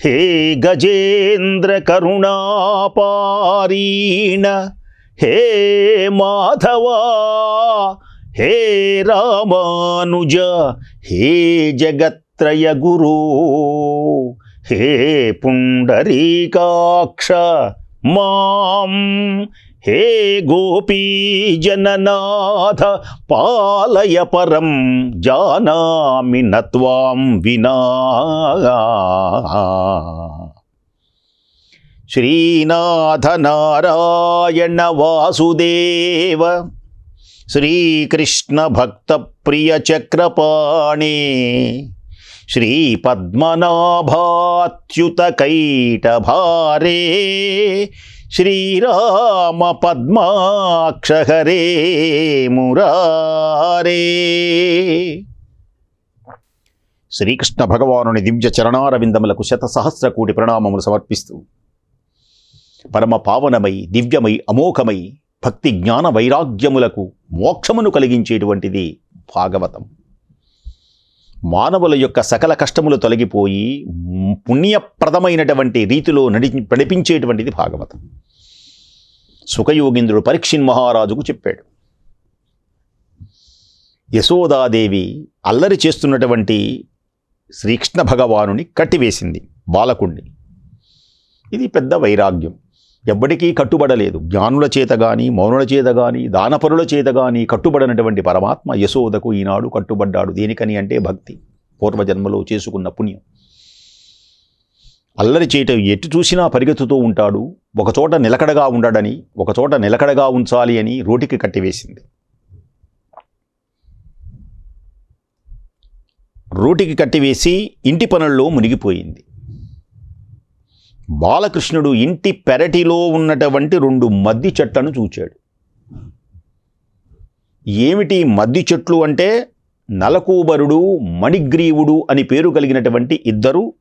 హే గజేంద్ర కరుణాపారీణ హే మాధవా హే రామానుజ హే జగత్రయ గురు హే పుండరీకాక్ష మాం హే గోపీజననాథ పాలయ పరం జానామి నత్వాం వినా శ్రీనాథ నారాయణ వాసుదేవ శ్రీకృష్ణ భక్త ప్రియ చక్రపాణి శ్రీ పద్మనాభాచ్యుత కైటభారే శ్రీరామ పద్మాక్షహరే మురారే. శ్రీకృష్ణ భగవానుని దివ్య చరణారవిందములకు శత సహస్ర కోటి ప్రణామములు సమర్పిస్తూ పరమ పావనమై దివ్యమై అమోఘమై భక్తి జ్ఞాన వైరాగ్యములకు మోక్షమును కలిగించేటువంటిది భాగవతం. మానవుల యొక్క సకల కష్టములు తొలగిపోయి పుణ్యప్రదమైనటువంటి రీతిలో నడి నడిపించేటువంటిది భాగవతం. సుఖయోగింద్రుడు పరీక్షిన్ మహారాజుకు చెప్పాడు. యశోదాదేవి అల్లరి చేస్తున్నటువంటి శ్రీకృష్ణ భగవానుని కట్టివేసింది బాలకుణ్ణి. ఇది పెద్ద వైరాగ్యం. ఎవ్వడికీ కట్టుబడలేదు. జ్ఞానుల చేత కానీ మౌనుల చేత కానీ దానపరుల చేత కానీ కట్టుబడినటువంటి పరమాత్మ యశోదకు ఈనాడు కట్టుబడ్డాడు. దేనికని అంటే భక్తి. పూర్వజన్మలో చేసుకున్న పుణ్యం. అల్లరి చేయటం ఎటు చూసినా పరిగెత్తుతూ ఉంటాడు. ఒకచోట నిలకడగా ఉండడని ఒకచోట నిలకడగా ఉంచాలి అని రోటికి కట్టివేసింది. రోటికి కట్టివేసి ఇంటి పనుల్లో మునిగిపోయింది. బాలకృష్ణుడు ఇంటి పెరటిలో ఉన్నటువంటి రెండు మద్ది చెట్లను చూచాడు. ఏమిటి మద్ది చెట్లు అంటే నలకూబరుడు మణిగ్రీవుడు అని పేరు కలిగినటువంటి ఇద్దరు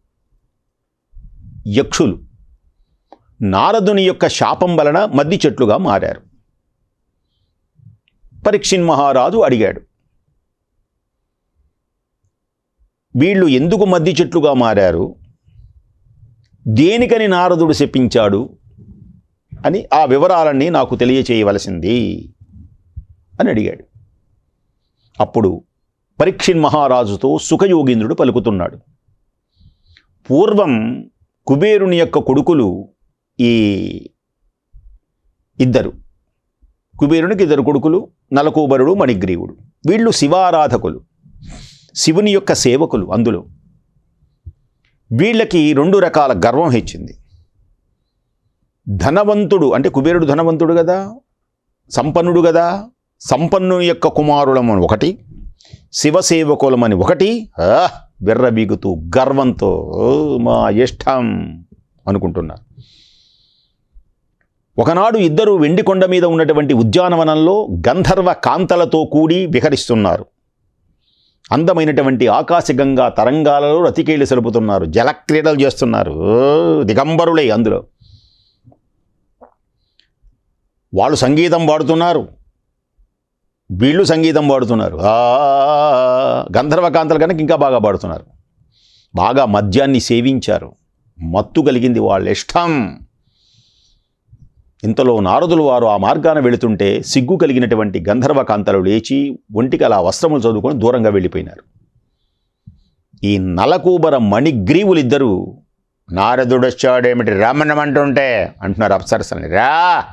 యక్షులు. నారదుని యొక్క శాపం వలన మద్ది చెట్లుగా మారారు. పరీక్షిన్ మహారాజు అడిగాడు వీళ్ళు ఎందుకు మద్ది చెట్లుగా మారారు? దేనికని నారదుడు చెప్పించాడు అని ఆ వివరాలన్నీ నాకు తెలియచేయవలసింది అని అడిగాడు. అప్పుడు పరీక్షిన్ మహారాజుతో సుఖయోగీంద్రుడు పలుకుతున్నాడు పూర్వం కుబేరుని యొక్క కొడుకులు ఈ ఇద్దరు. కుబేరునికి ఇద్దరు కొడుకులు నలకూబరుడు మణిగ్రీవుడు. వీళ్ళు శివారాధకులు శివుని యొక్క సేవకులు అందులో. వీళ్ళకి రెండు రకాల గర్వం హెచ్చింది. ధనవంతుడు అంటే కుబేరుడు ధనవంతుడు కదా సంపన్నుడు కదా సంపన్నుని యొక్క కుమారులమని ఒకటి శివసేవకులమని ఒకటి విర్రబీగుతూ గర్వంతో మా ఇష్టం అనుకుంటున్నారు. ఒకనాడు ఇద్దరు వెండి కొండ మీద ఉన్నటువంటి ఉద్యానవనంలో గంధర్వ కాంతలతో కూడి విహరిస్తున్నారు. అందమైనటువంటి ఆకాశగంగా తరంగాలలో రతికేళ్ళు సలుపుతున్నారు. జలక్రీడలు చేస్తున్నారు. దిగంబరులే అందులో. వాళ్ళు సంగీతం పాడుతున్నారు. వీళ్ళు సంగీతం పాడుతున్నారు. ఆ గంధర్వకాంతలు కనుక ఇంకా బాగా పాడుతున్నారు. బాగా మద్యాన్ని సేవించారు. మత్తు కలిగింది వాళ్ళ ఇష్టం. ఇంతలో నారదులు వారు ఆ మార్గాన వెళుతుంటే సిగ్గు కలిగినటువంటి గంధర్వకాంతలు లేచి ఒంటికి అలా వస్త్రములు చదువుకొని దూరంగా వెళ్ళిపోయినారు. ఈ నలకూబర మణిగ్రీవులిద్దరూ నారదుడు వచ్చాడేమిటి రమణమంటుంటే అంటున్నారు అప్సరసని రా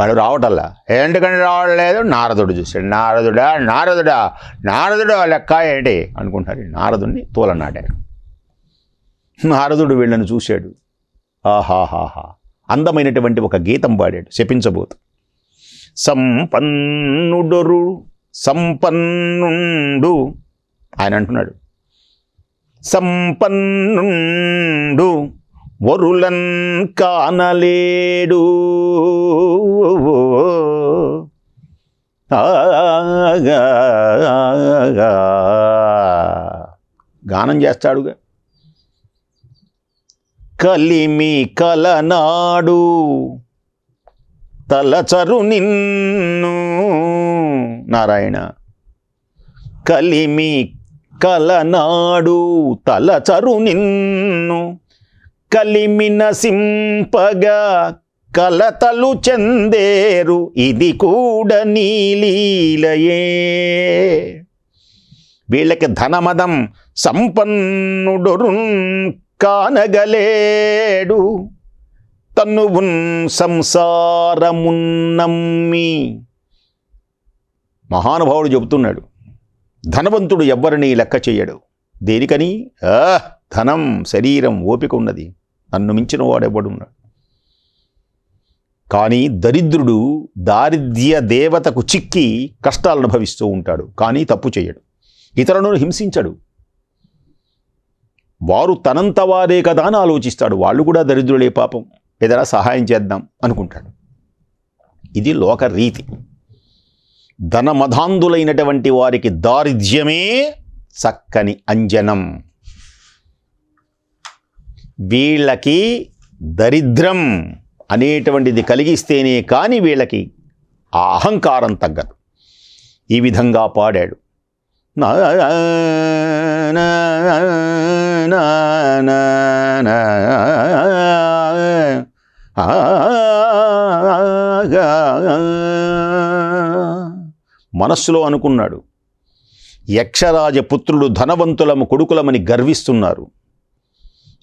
వాడు రావటల్లా ఎందుకని రావట్లేదు? నారదుడు చూశాడు. నారదుడా? నారదుడా? నారదుడు లెక్క ఏంటి? అనుకుంటారు. నారదుడిని తోలనాడారు. నారదుడు వీళ్ళని చూశాడు. ఆహాహాహా. అందమైనటువంటి ఒక గీతం పాడాడు. శపించబోతు. సంపన్నుడొరు సంపన్నుండు. ఆయన అంటున్నాడు. సంపన్నుండు వరులన్ కానలేడు. గానం చేస్తాడుగా. కలిమి కలనాడు తలచరు నిన్ను. నారాయణ. కలిమి కలనాడు తలచరు నిన్ను. కలిమిన సింపగా కలతలు చెందేరు. ఇది కూడా నీలీలయే వీళ్ళకి ధనమదం సంపన్నుడొరున్ కానగలేడు. తన్నువున్ సంసారమున్నమ్మి మహానుభావుడు చెబుతున్నాడు ధనవంతుడు ఎవ్వరిని లెక్క చేయడు దేనికని? ఆ ధనం శరీరం ఓపిక ఉన్నది. నన్ను మించిన వాడెవ్వడున్నాడు. కానీ దరిద్రుడు దారిద్ర్య దేవతకు చిక్కి కష్టాలు అనుభవిస్తూ ఉంటాడు కానీ తప్పు చేయడు. ఇతరులను హింసించడు. వారు తనంత వారే కదా అని ఆలోచిస్తాడు. వాళ్ళు కూడా దరిద్రులే పాపం. ఏదైనా సహాయం చేద్దాం అనుకుంటాడు. ఇది లోక రీతి. ధనమధాంధులైనటువంటి వారికి దారిద్ర్యమే చక్కని అంజనం. వీళ్ళకి దరిద్రం. అనేటువంటిది కలిగిస్తేనే కానీ వీళ్ళకి ఆ అహంకారం తగ్గదు. ఈ విధంగా పాడాడు. నా నా నా మనస్సులో అనుకున్నాడు. యక్షరాజ పుత్రుడు ధనవంతులము కొడుకులమని గర్విస్తున్నారు.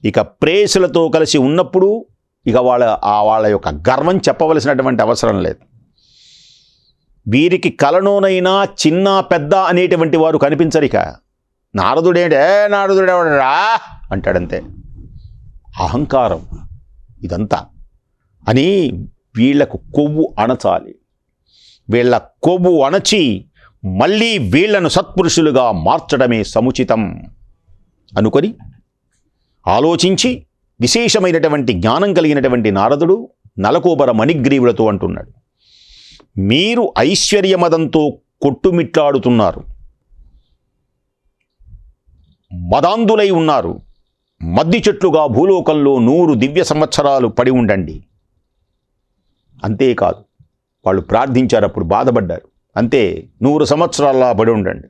ఇక ప్రేసులతో కలిసి ఉన్నప్పుడు ఇక వాళ్ళ ఆ వాళ్ళ యొక్క గర్వం చెప్పవలసినటువంటి అవసరం లేదు. వీరికి కలనోనైనా చిన్న పెద్ద అనేటువంటి వారు కనిపించరిక నారదుడేంటే నారదుడేవాడరా అంటాడంతే. అహంకారం ఇదంతా. అని వీళ్ళకు కొవ్వు అణచాలి. వీళ్ళ కొవ్వు అణచి మళ్ళీ వీళ్ళను సత్పురుషులుగా మార్చడమే సముచితం అనుకొని ఆలోచించి విశేషమైనటువంటి జ్ఞానం కలిగినటువంటి నారదుడు నలకోబర మణిగ్రీవులతో అంటున్నాడు. మీరు ఐశ్వర్యమదంతో కొట్టుమిట్లాడుతున్నారు. మదాంధులై ఉన్నారు. మద్ది చెట్లుగా భూలోకంలో నూరు దివ్య సంవత్సరాలు పడి ఉండండి. అంతేకాదు వాళ్ళు ప్రార్థించారు అప్పుడు బాధపడ్డారు. అంతే నూరు సంవత్సరాల్లా పడి ఉండండి.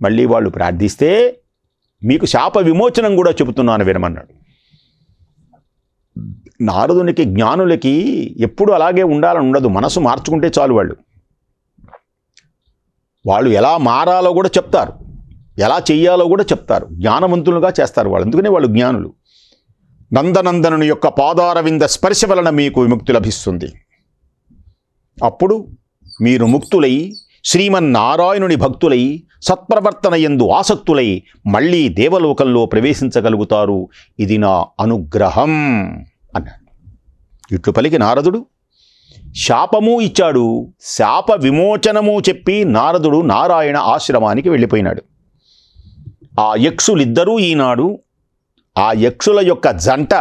మళ్ళీ వాళ్ళు ప్రార్థిస్తే మీకు శాప విమోచనం కూడా చెబుతున్నాను వినమన్నాడు. నారదునికి జ్ఞానులకి ఎప్పుడు అలాగే ఉండాలని ఉండదు. మనసు మార్చుకుంటే చాలు వాళ్ళు. వాళ్ళు ఎలా మారాలో కూడా చెప్తారు. ఎలా చెయ్యాలో కూడా చెప్తారు. జ్ఞానవంతులుగా చేస్తారు వాళ్ళు. అందుకనే వాళ్ళు జ్ఞానులు. నందనందనుని యొక్క పాదారవింద స్పర్శ వలన మీకు విముక్తి లభిస్తుంది. అప్పుడు మీరు ముక్తులై శ్రీమన్నారాయణుని భక్తులై సత్ప్రవర్తన ఎందు ఆసక్తులై మళ్ళీ దేవలోకంలో ప్రవేశించగలుగుతారు. ఇది నా అనుగ్రహం అన్నాడు. ఇట్లు పలికి నారదుడు శాపము ఇచ్చాడు శాప విమోచనము చెప్పి నారదుడు నారాయణ ఆశ్రమానికి వెళ్ళిపోయినాడు. ఆ యక్షులిద్దరూ ఈనాడు ఆ యక్షుల యొక్క జంట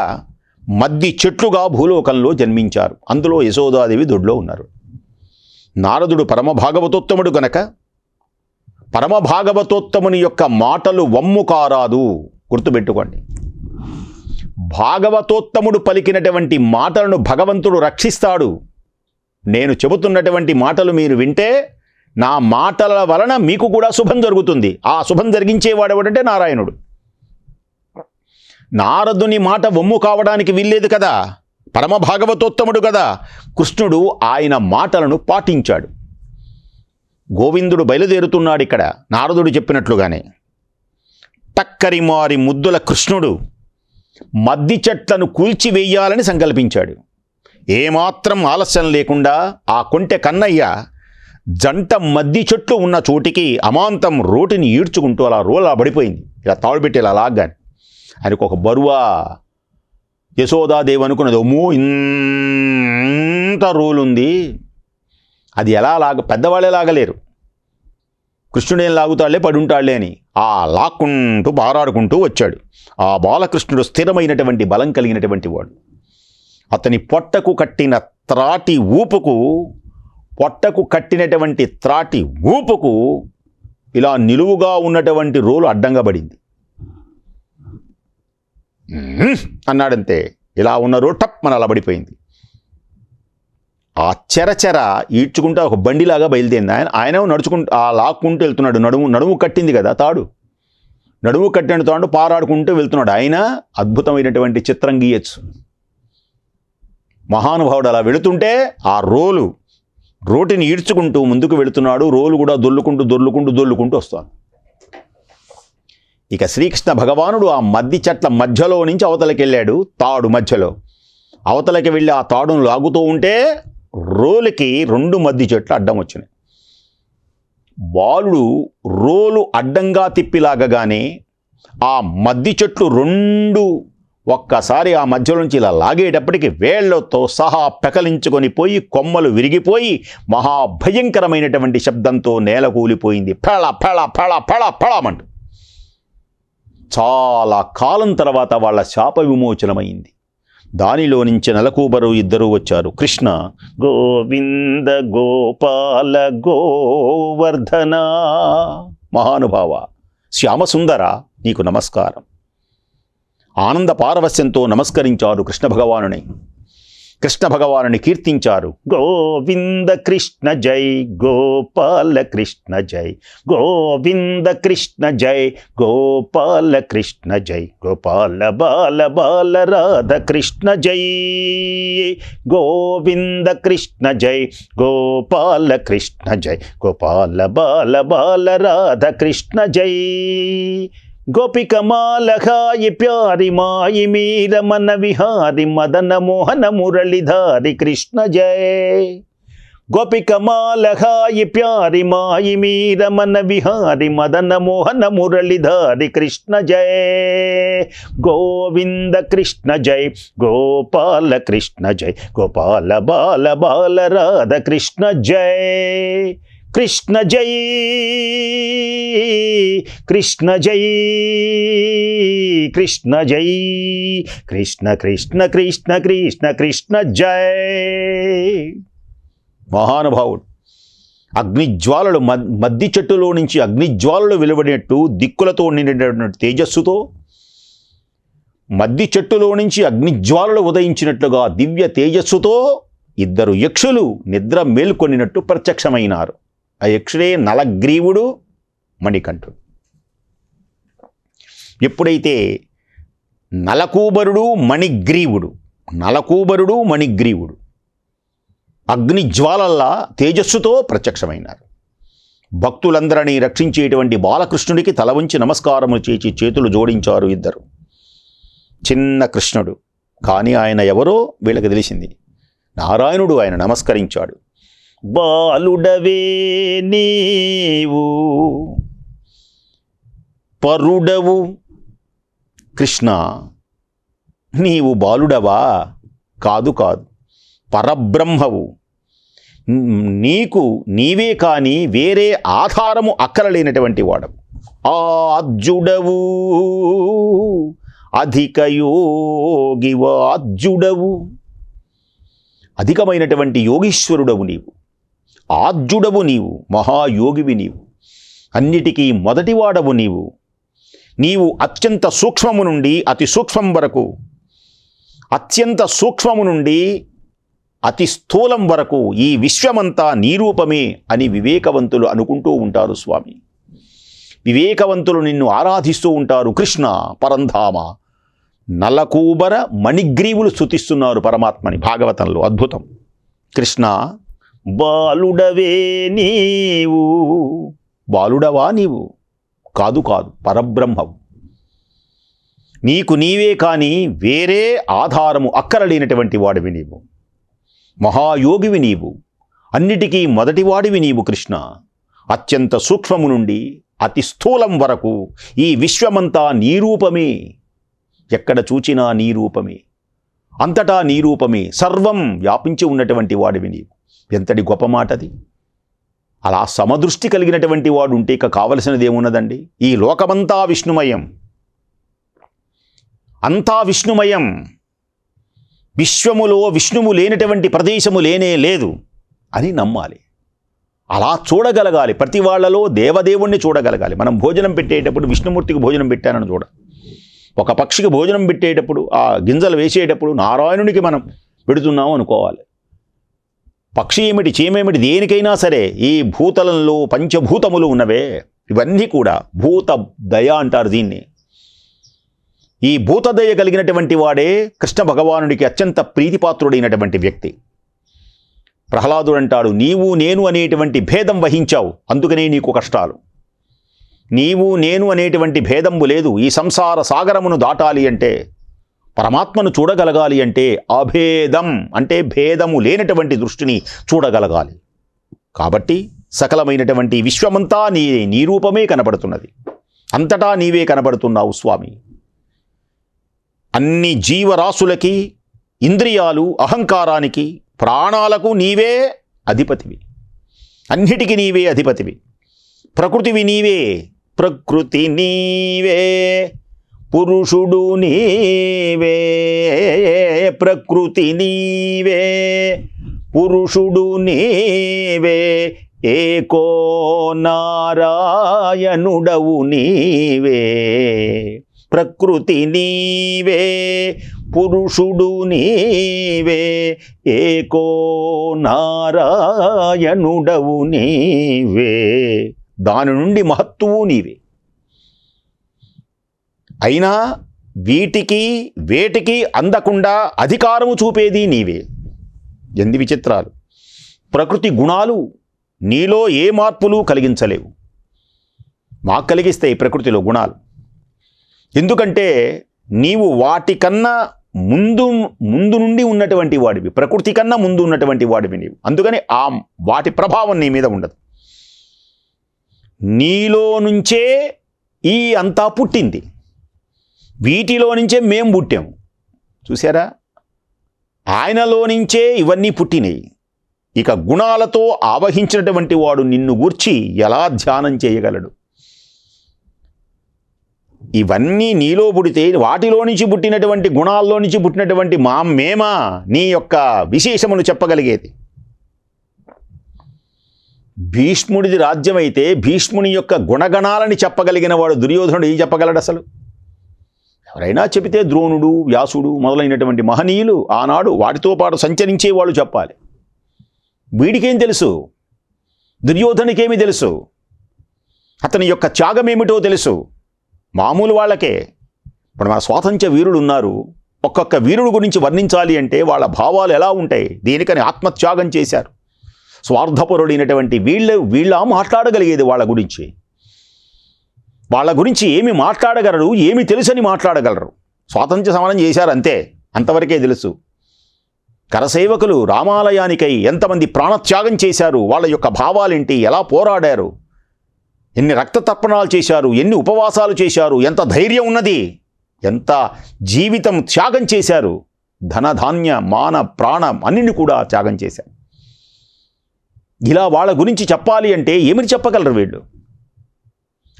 మద్ది చెట్లుగా భూలోకంలో జన్మించారు. అందులో యశోదాదేవి దొడ్లో ఉన్నారు. నారదుడు పరమభాగవతోత్తముడు గనక పరమభాగవతోత్తముని యొక్క మాటలు వమ్ము కారాదు. గుర్తుపెట్టుకోండి. భాగవతోత్తముడు పలికినటువంటి మాటలను భగవంతుడు రక్షిస్తాడు. నేను చెబుతున్నటువంటి మాటలు మీరు వింటే నా మాటల వలన మీకు కూడా శుభం జరుగుతుంది. ఆ శుభం జరిగించేవాడు ఎవడంటే నారాయణుడు. నారదుని మాట వమ్ము కావడానికి వీల్లేదు కదా. పరమ భాగవతోత్తముడు కదా కృష్ణుడు ఆయన మాటలను పాటించాడు. గోవిందుడు బయలుదేరుతున్నాడు ఇక్కడ నారదుడు చెప్పినట్లుగానే. టక్కరి మారి ముద్దుల కృష్ణుడు మద్ది చెట్లను కూల్చివేయాలని సంకల్పించాడు. ఏమాత్రం ఆలస్యం లేకుండా ఆ కొంటె కన్నయ్య జంట మద్ది చెట్లు ఉన్న చోటికి అమాంతం రోటిని ఈడ్చుకుంటూ అలా రోలా పడిపోయింది ఇలా తాడుబెట్టేలా ఇలా లాగ్గాని. ఆయనకు ఒక బరువా యశోదాదేవి అనుకున్నది అమ్మో ఇంత రోలు ఉంది. అది ఎలా లాగ పెద్దవాళ్ళే లాగలేరు. కృష్ణుడేం లాగుతాళ్ళే? పడుంటాళ్ళే అని. ఆ లాక్కుంటూ బారాడుకుంటూ వచ్చాడు. ఆ బాలకృష్ణుడు స్థిరమైనటువంటి బలం కలిగినటువంటి వాడు. అతని పొట్టకు కట్టిన త్రాటి ఊపుకు పొట్టకు కట్టినటువంటి త్రాటి ఊపుకు ఇలా నిలువుగా ఉన్నటువంటి రోలు అడ్డంగా పడింది. అన్నాడంతే. ఇలా ఉన్న టప్ మన అలబడిపోయింది. ఆ చెరచెర ఈడ్చుకుంటూ ఒక బండిలాగా బయలుదేరింది. ఆయన ఆయన నడుచుకుంటూ ఆ లాక్కుంటూ వెళ్తున్నాడు. నడుము నడుము కట్టింది కదా తాడు. నడుము కట్టిన తాడు పారాడుకుంటూ వెళ్తున్నాడు. ఆయన అద్భుతమైనటువంటి చిత్రం గీయచ్చు. మహానుభావుడు అలా వెళుతుంటే ఆ రోలు రోటిని ఈడ్చుకుంటూ ముందుకు వెళుతున్నాడు. రోలు కూడా దొల్లుకుంటూ దొల్లుకుంటూ దొల్లుకుంటూ వస్తాను ఇక శ్రీకృష్ణ భగవానుడు ఆ మద్ది చెట్ల మధ్యలో నుంచి అవతలకెళ్ళాడు తాడు మధ్యలో. అవతలకి వెళ్ళి ఆ తాడును లాగుతూ ఉంటే రోలుకి రెండు మద్ది చెట్లు అడ్డం వచ్చినాయి. బాలుడు రోలు అడ్డంగా తిప్పిలాగగానే ఆ మద్ది చెట్లు రెండు ఒక్కసారి ఆ మధ్యలో నుంచి ఇలా లాగేటప్పటికి వేళ్ళతో సహా పెకలించుకొని పోయి కొమ్మలు విరిగిపోయి మహాభయంకరమైనటువంటి శబ్దంతో నేల కూలిపోయింది. ఫళ ఫళ ఫళ ఫళ ఫళమంటూ చాలా కాలం తర్వాత వాళ్ళ శాప విమోచనమైంది. దానిలో నుంచి నలకూబరు ఇద్దరు వచ్చారు. కృష్ణ గోవింద గోపాల గోవర్ధన మహానుభావ శ్యామసుందర నీకు నమస్కారం. ఆనంద పారవస్యంతో నమస్కరించారు కృష్ణ భగవానుని. కృష్ణ భగవానుని కీర్తించారు. గోవింద కృష్ణ జై గోపాల కృష్ణ జై గోవింద కృష్ణ జై గోపాల కృష్ణ జై గోపాల బాల బాల రాధ కృష్ణ జై గోవింద కృష్ణ జై గోపాల కృష్ణ జై గోపాల బాల బాల రాధ కృష్ణ జై. గోపిక మాలహాయి ప్యారి మాయి మీర మన విహారి మదన మోహన మురళిధారి కృష్ణ జయ. గోపిక మాలహాయి ప్యారి మాయి మీర మన విహారి మదన మోహన మురళిధారి కృష్ణ జయ. గోవింద కృష్ణ జయ గోపాల కృష్ణ జయ గోపాల బాల బాల రాధ కృష్ణ జయ. కృష్ణ జై కృష్ణ జై కృష్ణ జై కృష్ణ కృష్ణ కృష్ణ కృష్ణ కృష్ణ జై. మహానుభావుడు అగ్నిజ్వాలలు మద్ మద్ది చెట్టులో నుంచి అగ్నిజ్వాలలు వెలువడినట్టు దిక్కులతో నిండినటువంటి తేజస్సుతో మద్ది చెట్టులో నుంచి అగ్నిజ్వాలలు ఉదయించినట్లుగా దివ్య తేజస్సుతో ఇద్దరు యక్షులు నిద్ర మేల్కొనినట్టు ప్రత్యక్షమైనారు. ఆ యక్షుడే నలగ్రీవుడు మణికంఠుడు. ఎప్పుడైతే నలకూబరుడు మణిగ్రీవుడు నలకూబరుడు మణిగ్రీవుడు అగ్నిజ్వాలల్లా తేజస్సుతో ప్రత్యక్షమైనారు. భక్తులందరినీ రక్షించేటువంటి బాలకృష్ణుడికి తల వంచి నమస్కారములు చేసి చేతులు జోడించారు ఇద్దరు. చిన్న కృష్ణుడు కానీ ఆయన ఎవరో వీళ్ళకి తెలిసింది. నారాయణుడు ఆయన నమస్కరించాడు. బాలుడవే నీవు. పరుడవు కృష్ణ. నీవు బాలుడవా? కాదు కాదు. పరబ్రహ్మవు. నీకు నీవే కాని వేరే ఆధారము అక్కరలేనటువంటి వాడవు. ఆజ్జుడవు అధిక యోగివాజ్జుడవు అధికమైనటువంటి యోగీశ్వరుడవు నీవు. ఆద్యుడవు నీవు మహాయోగివి నీవు. అన్నిటికీ మొదటివాడవు నీవు. నీవు అత్యంత సూక్ష్మము నుండి అతి సూక్ష్మం వరకు అత్యంత సూక్ష్మము నుండి అతి స్థూలం వరకు ఈ విశ్వమంతా నీరూపమే అని వివేకవంతులు అనుకుంటూ ఉంటారు స్వామి. వివేకవంతులు నిన్ను ఆరాధిస్తూ ఉంటారు కృష్ణ పరంధామ నలకూబర మణిగ్రీవులు స్థుతిస్తున్నారు పరమాత్మని భాగవతంలో అద్భుతం. కృష్ణ బాలుడవే నీవు. బాలుడవా నీవు? కాదు కాదు పరబ్రహ్మవు. నీకు నీవే కాని వేరే ఆధారము అక్కరలేనటువంటి వాడివి నీవు. మహాయోగివి నీవు. అన్నిటికీ మొదటివాడివి నీవు కృష్ణ. అత్యంత సూక్ష్మము నుండి అతి స్థూలం వరకు ఈ విశ్వమంతా నీరూపమే. ఎక్కడ చూచినా నీరూపమే. అంతటా నీరూపమే. సర్వం వ్యాపించి ఉన్నటువంటి వాడివి నీవు. ఎంతటి గొప్ప మాటది? అలా సమదృష్టి కలిగినటువంటి వాడు ఉంటే ఇక కావలసినది ఏమున్నదండి? ఈ లోకమంతా విష్ణుమయం. అంతా విష్ణుమయం. విశ్వములో విష్ణువు లేనటువంటి ప్రదేశము లేనే లేదు అని నమ్మాలి. అలా చూడగలగాలి. ప్రతి వాళ్ళలో దేవదేవుణ్ణి చూడగలగాలి. మనం భోజనం పెట్టేటప్పుడు విష్ణుమూర్తికి భోజనం పెట్టానని చూడ. ఒక పక్షికి భోజనం పెట్టేటప్పుడు ఆ గింజలు వేసేటప్పుడు నారాయణునికి మనం పెడుతున్నాం అనుకోవాలి. పక్షి ఏమిటి చీమేమిటి దేనికైనా సరే ఈ భూతలంలో పంచభూతములు ఉన్నవే. ఇవన్నీ కూడా భూత దయ అంటారు దీన్ని. ఈ భూతదయ కలిగినటువంటి వాడే కృష్ణ భగవానుడికి అత్యంత ప్రీతిపాత్రుడైనటువంటి వ్యక్తి. ప్రహ్లాదుడు అంటాడు నీవు నేను అనేటువంటి భేదం వహించావు అందుకనే నీకు కష్టాలు. నీవు నేను అనేటువంటి భేదంబు లేదు ఈ సంసార సాగరమును దాటాలి అంటే పరమాత్మను చూడగలగాలి అంటే అభేదం అంటే భేదము లేనటువంటి దృష్టిని చూడగలగాలి. కాబట్టి సకలమైనటువంటి విశ్వమంతా నీ నీ రూపమే కనబడుతున్నది. అంతటా నీవే కనబడుతున్నావు స్వామి. అన్ని జీవరాశులకి ఇంద్రియాలు అహంకారానికి ప్రాణాలకు నీవే అధిపతివి. అన్నిటికీ నీవే అధిపతివి. ప్రకృతివి నీవే ప్రకృతి నీవే. పురుషుడు నీవే ప్రకృతి నీవే. పురుషుడు నీవే ఏకో నారాయణుడవు నీవే. ప్రకృతి నీవే పురుషుడు నీవే ఏకో నారాయణుడవు నీవే. దాని నుండి మహత్తువు నీవే. అయినా వీటికి వేటికి అందకుండా అధికారము చూపేది నీవే. ఎంది విచిత్రాలు. ప్రకృతి గుణాలు నీలో ఏ మార్పులు కలిగించలేవు. మాకు కలిగిస్తాయి ప్రకృతిలో గుణాలు. ఎందుకంటే నీవు వాటికన్నా ముందు ముందు నుండి ఉన్నటువంటి వాడివి. ప్రకృతి కన్నా ముందు ఉన్నటువంటి వాడివి నీవు. అందుకని ఆ వాటి ప్రభావం నీ మీద ఉండదు. నీలో నుంచే ఈ అంతా పుట్టింది. వీటిలో నుంచే మేము పుట్టాము చూసారా ఆయనలో నుంచే ఇవన్నీ పుట్టినాయి. ఇక గుణాలతో ఆవహించినటువంటి వాడు నిన్ను గూర్చి ఎలా ధ్యానం చేయగలడు? ఇవన్నీ నీలో పుడితే వాటిలో నుంచి పుట్టినటువంటి గుణాల్లో నుంచి పుట్టినటువంటి మా మేమా నీ యొక్క విశేషములు చెప్పగలిగేది. భీష్ముడిది రాజ్యమైతే భీష్ముని యొక్క గుణగణాలని చెప్పగలిగిన వాడు దుర్యోధనుడు ఏం చెప్పగలడు అసలు? ఎవరైనా చెబితే ద్రోణుడు వ్యాసుడు మొదలైనటువంటి మహనీయులు ఆనాడు వాటితో పాటు సంచరించే వాళ్ళు చెప్పాలి. వీడికేం తెలుసు? దుర్యోధనికేమి తెలుసు? అతని యొక్క త్యాగం ఏమిటో తెలుసు? మామూలు వాళ్ళకే. ఇప్పుడు మన స్వాతంత్ర వీరుడు ఉన్నారు ఒక్కొక్క వీరుడు గురించి వర్ణించాలి అంటే వాళ్ళ భావాలు ఎలా ఉంటాయి? దీనికని ఆత్మత్యాగం చేశారు. స్వార్థపరుడైనటువంటి వీళ్ళ వీళ్ళ మాట్లాడగలిగేది వాళ్ళ గురించి. వాళ్ళ గురించి ఏమి మాట్లాడగలరు ఏమి తెలుసని మాట్లాడగలరు. స్వాతంత్ర సమరం చేశారు అంతే అంతవరకే తెలుసు. కరసేవకులు రామాలయానికై ఎంతమంది ప్రాణత్యాగం చేశారు వాళ్ళ యొక్క భావాలేంటి ఎలా పోరాడారు ఎన్ని రక్త తర్పణాలు చేశారు ఎన్ని ఉపవాసాలు చేశారు ఎంత ధైర్యం ఉన్నది ఎంత జీవితం త్యాగం చేశారు ధనధాన్య మాన ప్రాణం అన్నిని కూడా త్యాగం చేశారు. ఇలా వాళ్ళ గురించి చెప్పాలి అంటే ఏమిటి చెప్పగలరు వీళ్ళు?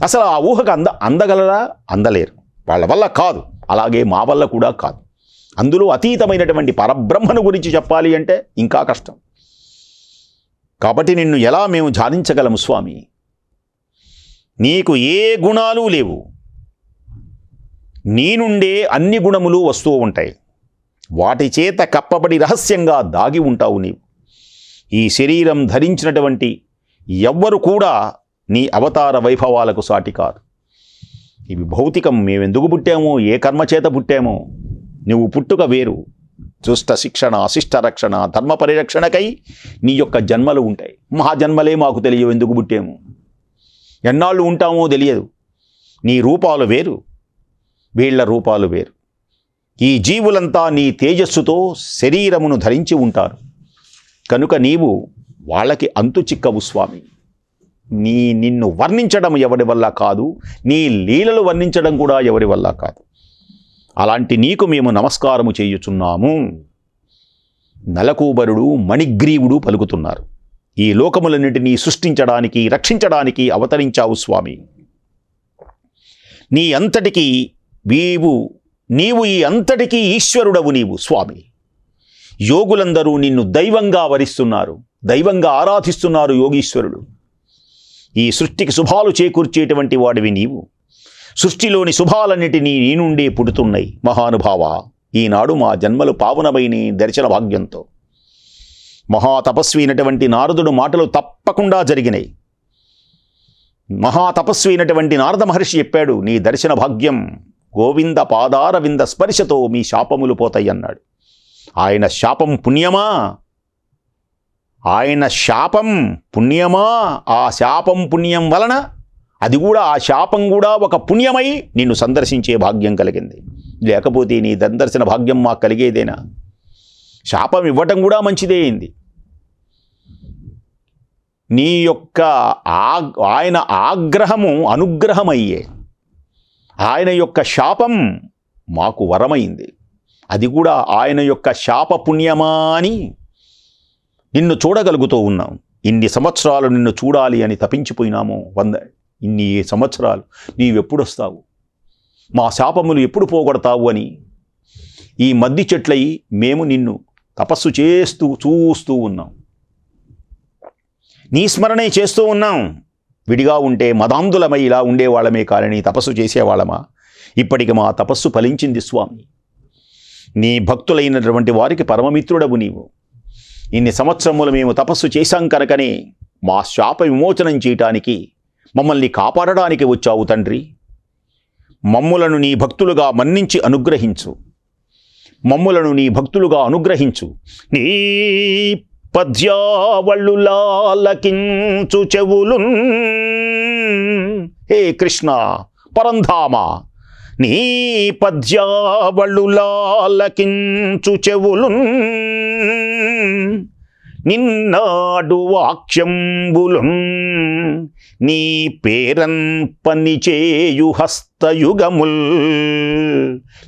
అసలు ఆ ఊహకు అంద అందగలరా? అందలేరు. వాళ్ళ వల్ల కాదు. అలాగే మా వల్ల కూడా కాదు. అందులో అతీతమైనటువంటి పరబ్రహ్మను గురించి చెప్పాలి అంటే ఇంకా కష్టం. కాబట్టి నిన్ను ఎలా మేము ధ్యానించగలము స్వామి? నీకు ఏ గుణాలు లేవు. నీ నుండే అన్ని గుణములు వస్తూ ఉంటాయి. వాటి చేత కప్పబడి రహస్యంగా దాగి ఉంటావు నీవు. ఈ శరీరం ధరించినటువంటి ఎవ్వరు కూడా నీ అవతార వైభవాలకు సాటి కాదు. ఇవి భౌతికం మేమెందుకు పుట్టామో? ఏ కర్మ చేత పుట్టామో? నువ్వు పుట్టుక వేరు. దుష్ట శిక్షణ అశిష్ట రక్షణ ధర్మ పరిరక్షణకై నీ యొక్క జన్మలు ఉంటాయి. మహాజన్మలే మాకు తెలియవు ఎందుకు పుట్టాము? ఎన్నాళ్ళు ఉంటామో తెలియదు. నీ రూపాలు వేరు. వీళ్ళ రూపాలు వేరు. ఈ జీవులంతా నీ తేజస్సుతో శరీరమును ధరించి ఉంటారు. కనుక నీవు వాళ్ళకి అంతు చిక్కవు స్వామి. నీ నిన్ను వర్ణించడం ఎవరి వల్ల కాదు నీ లీలలు వర్ణించడం కూడా ఎవరి వల్ల కాదు. అలాంటి నీకు మేము నమస్కారము చేయుచున్నాము. నలకూబరుడు మణిగ్రీవుడు పలుకుతున్నారు. ఈ లోకములన్నిటినీ సృష్టించడానికి రక్షించడానికి అవతరించావు స్వామి. నీ అంతటికీ నీవు నీవు ఈ అంతటికీ ఈశ్వరుడవు నీవు స్వామి. యోగులందరూ నిన్ను దైవంగా వరిస్తున్నారు. దైవంగా ఆరాధిస్తున్నారు యోగీశ్వరుడు. ఈ సృష్టికి శుభాలు చేకూర్చేటువంటి వాడివి నీవు. సృష్టిలోని శుభాలన్నిటినీ నీ నుండే పుడుతున్నాయి మహానుభావ. ఈనాడు మా జన్మలు పావనమైన దర్శన భాగ్యంతో. మహాతపస్వి అయినటువంటి నారదుడు మాటలు తప్పకుండా జరిగినాయి మహాతపస్వి అయినటువంటి నారద మహర్షి చెప్పాడు నీ దర్శన భాగ్యం గోవింద పాదార వింద స్పర్శతో మీ శాపములు పోతాయి అన్నాడు ఆయన శాపం పుణ్యమా? ఆయన శాపం పుణ్యమా? ఆ శాపం పుణ్యం వలన అది కూడా ఆ శాపం కూడా ఒక పుణ్యమై నిన్ను సందర్శించే భాగ్యం కలిగింది. లేకపోతే నీ దందర్శన భాగ్యం మాకు కలిగేదేనా? శాపం ఇవ్వటం కూడా మంచిదే అయింది. నీ యొక్క ఆ ఆయన ఆగ్రహము అనుగ్రహమయ్యే. ఆయన యొక్క శాపం మాకు వరమైంది. అది కూడా ఆయన యొక్క శాప పుణ్యమా అని నిన్ను చూడగలుగుతూ ఉన్నాం. ఇన్ని సంవత్సరాలు నిన్ను చూడాలి అని తపించిపోయినాము వంద ఇన్ని సంవత్సరాలు నీవెప్పుడొస్తావు? మా శాపములు ఎప్పుడు పోగొడతావు అని? ఈ మద్ది చెట్లయి మేము నిన్ను తపస్సు చేస్తూ చూస్తూ ఉన్నాం. నీ స్మరణే చేస్తూ ఉన్నాం. విడిగా ఉంటే మదాంధులమై ఇలా ఉండేవాళ్ళమే కాలని తపస్సు చేసేవాళ్ళమా? ఇప్పటికి మా తపస్సు ఫలించింది స్వామి. నీ భక్తులైనటువంటి వారికి పరమమిత్రుడవు నీవు. ఇన్ని సంవత్సరములు మేము తపస్సు చేశాం కనుకనే మా శాప విమోచనం చేయటానికి మమ్మల్ని కాపాడడానికి వచ్చావు తండ్రి. మమ్ములను నీ భక్తులుగా మన్నించి అనుగ్రహించు. మమ్ములను నీ భక్తులుగా అనుగ్రహించు. నీ పద్యావళ్ళులాలకించు చెవులు హే కృష్ణ పరంధామ నీ పద్యావళులాలకించు చెవులు నిన్నాడు వాక్యంబులం నీ పేరన్ పనిచేయు హస్తయుగముల్.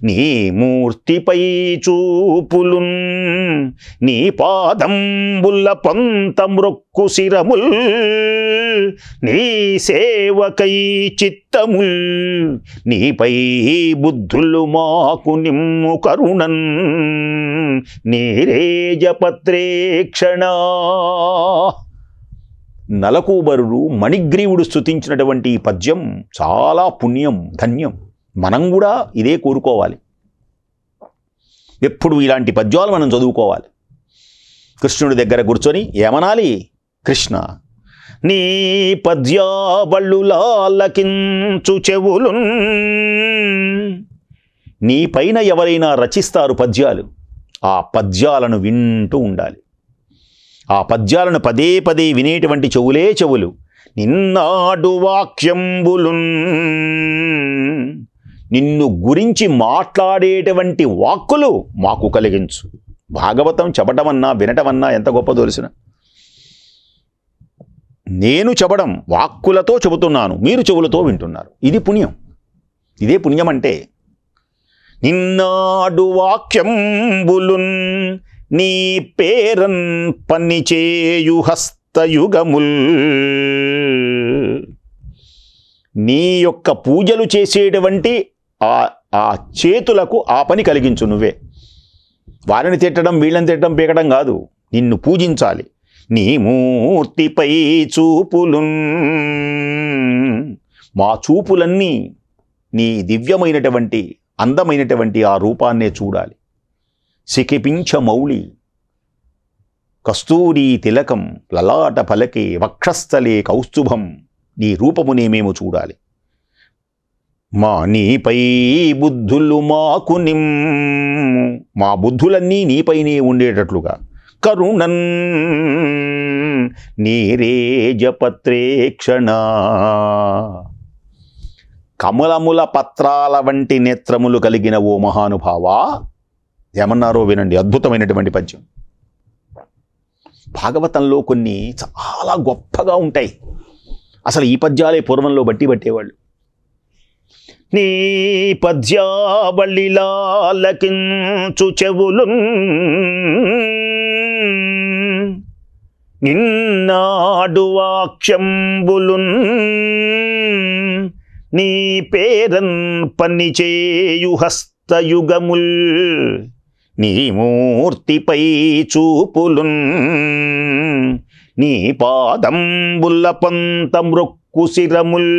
నీ మూర్తిపై చూపులు నీ పాదంబుల్ల పొంత మృక్కు శిరముల్ నీ సేవకై చిత్తముల్. నీపై బుద్ధులు మాకు నిమ్ము కరుణన్ నీరేజపత్రేక్షణ నలకూబరుడు మణిగ్రీవుడు స్తుతించినటువంటి ఈ పద్యం చాలా పుణ్యం ధన్యం. మనం కూడా ఇదే కోరుకోవాలి. ఎప్పుడు ఇలాంటి పద్యాలు మనం చదువుకోవాలి. కృష్ణుడి దగ్గర కూర్చొని ఏమనాలి? కృష్ణ నీ పద్యాబళ్ళులాలకించు చెవులు నీ పైన ఎవరైనా రచిస్తారు పద్యాలు ఆ పద్యాలను వింటూ ఉండాలి. ఆ పద్యాలను పదే పదే వినేటువంటి చెవులే చెవులు నిన్నాడు వాక్యంబులు నిన్ను గురించి మాట్లాడేటువంటి వాక్కులు మాకు కలిగించు. భాగవతం చెప్పటమన్నా వినటమన్నా ఎంత గొప్ప తెలిసిన నేను చెప్పడం వాక్కులతో చెబుతున్నాను మీరు చెవులతో వింటున్నారు. ఇది పుణ్యం. ఇదే పుణ్యం అంటే నిన్నాడు వాక్యంబులున్ నీ పేరన్ పనిచేయు హస్తయుగముల్. నీ యొక్క పూజలు చేసేటువంటి ఆ ఆ చేతులకు ఆ పని కలిగించు నువ్వే. వారిని తిట్టడం వీళ్ళని తిట్టడం పీకడం కాదు. నిన్ను పూజించాలి. నీ మూర్తిపై చూపులు మా చూపులన్నీ నీ దివ్యమైనటువంటి అందమైనటువంటి ఆ రూపాన్నే చూడాలి. సికిపించ మౌళి కస్తూరి తిలకం లలాట పలకే వక్షస్థలే కౌస్తుభం నీ రూపమునే మేము చూడాలి. మా నీపై బుద్ధులు మాకు నిమ్ మా బుద్ధులన్నీ నీపైనే ఉండేటట్లుగా. కరుణన్. నీరేజపత్రేక్షణ కమలముల పత్రాల వంటి నేత్రములు కలిగిన ఓ మహానుభావా. ఏమన్నారో వినండి అద్భుతమైనటువంటి పద్యం. భాగవతంలో కొన్ని చాలా గొప్పగా ఉంటాయి. అసలు ఈ పద్యాలే పూర్వంలో బట్టి పట్టేవాళ్ళు. నీ పద్యావళిలాలకించు చెవులు నిన్నాడు వాక్యంబులున్ నీ పేరన్ పనిచేయు హస్తయుగముల్ నీ మూర్తిపై చూపులున్ నీ పాదంబుల పంత మృక్కు శిరముల్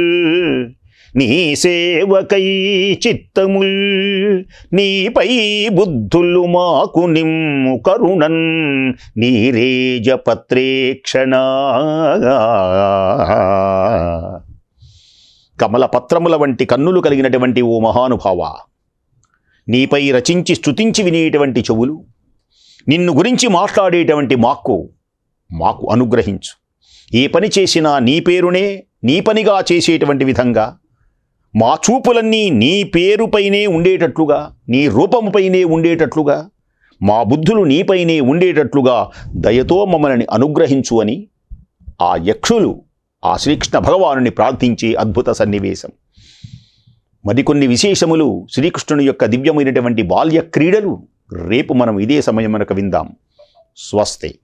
నీ సేవకై చిత్తముల్ నీపై బుద్ధులు మాకు నిమ్ము కరుణన్ నీరేజ పత్రేక్షణ. కమల పత్రముల వంటి కన్నులు కలిగినటువంటి ఓ మహానుభావ నీపై రచించి స్తుతించి వినేటువంటి చెవులు నిన్ను గురించి మాట్లాడేటువంటి మాకు మాకు అనుగ్రహించు. ఏ పని చేసినా నీ పేరునే నీ పనిగా చేసేటువంటి విధంగా మా చూపులన్నీ నీ పేరుపైనే ఉండేటట్లుగా నీ రూపముపైనే ఉండేటట్లుగా మా బుద్ధులు నీపైనే ఉండేటట్లుగా దయతో మమ్మల్ని అనుగ్రహించు అని ఆ యక్షులు ఆ శ్రీకృష్ణ భగవానుని ప్రార్థించే అద్భుత సన్నివేశం. మరికొన్ని విశేషములు శ్రీకృష్ణుని యొక్క దివ్యమైనటువంటి బాల్య క్రీడలు రేపు మనం ఇదే సమయం మనకు విందాం. స్వస్తే.